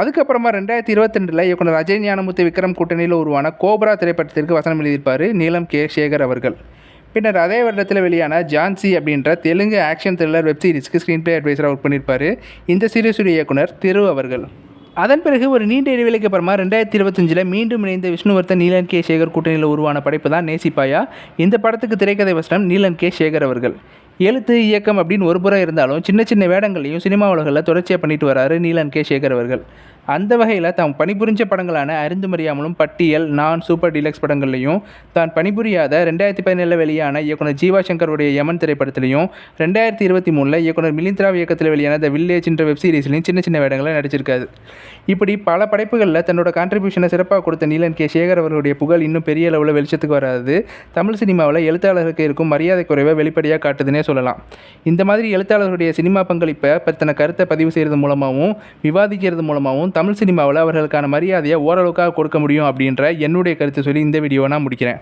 அதுக்கப்புறமா ரெண்டாயிரத்தி இருபத்தி ரெண்டில் இயக்குனர் அஜய் ஞானமுத்து விக்ரம் கூட்டணியில் உருவான கோப்ரா திரைப்படத்திற்கு வசனம் எழுதியிருப்பார் நீலம் கே. சேகர் அவர்கள். பின்னர் அதே வருடத்தில் வெளியான ஜான்சி அப்படின்ற தெலுங்கு ஆக்ஷன் த்ரில்லர் வெப்சீரிஸ்க்கு ஸ்க்ரீன் பிளே அட்வைஸராக ஒர்க் பண்ணியிருப்பார் இந்த சீரிஸுடைய இயக்குனர் திரு அவர்கள். அதன் பிறகு ஒரு நீண்ட இடைவெளிக்கு அப்புறமா ரெண்டாயிரத்தி இருபத்தஞ்சில் மீண்டும் இணைந்த விஷ்ணுவர்த்தன் நீலன் கே. சேகர் கூட்டணியில் உருவான படைப்பு தான் நேசிப்பாயா? இந்த படத்துக்கு திரைக்கதை வசனம் நீலன் கே. சேகர் அவர்கள். எழுத்து இயக்கம் அப்படின்னு ஒரு புறம் இருந்தாலும் சின்ன சின்ன வேடங்களையும் சினிமா உலகில் தொடர்ச்சியாக பண்ணிட்டு வராரு நீலன் கே. சேகர் அவர்கள். அந்த வகையில் தாம் பணிபுரிஞ்ச படங்களான அறிந்து மறியாமலும் பட்டியல் நான் சூப்பர் டீலக்ஸ் படங்கள்லையும் தான் பணிபுரியாத ரெண்டாயிரத்தி பதினேழில் வெளியான இயக்குனர் ஜீவா சங்கருடைய யமன் திரைப்படத்திலையும் ரெண்டாயிரத்தி இருபத்தி மூணில் இயக்குனர் மிலிந்திராவ் இயக்கத்தில் வெளியான த வில்லேஜ் என்ற வெப்சீரிஸ்லையும் சின்ன சின்ன வேடங்களில் நடிச்சிருக்காரு. இப்படி பல படைப்புகளில் தன்னோட கான்ட்ரிபியூஷனை சிறப்பாக கொடுத்த நீலன் கே. சேகர் அவர்களுடைய புகழ் இன்னும் பெரிய அளவில் வெளிச்சத்துக்கு வராது. தமிழ் சினிமாவில் எழுத்தாளர்களுக்கு இருக்கும் மரியாதை குறைவை வெளிப்படையாக காட்டுதுன்னே சொல்லலாம். இந்த மாதிரி எழுத்தாளர்களுடைய சினிமா பங்களிப்பை பற்றின கருத்தை பதிவு செய்கிறது மூலமாகவும் விவாதிக்கிறது மூலமாகவும் தமிழ் சினிமாவில் அவர்களுக்கான மரியாதையை ஓரளவுக்காக கொடுக்க முடியும் அப்படின்ற என்னுடைய கருத்தை சொல்லி இந்த வீடியோவை நான் முடிக்கிறேன்.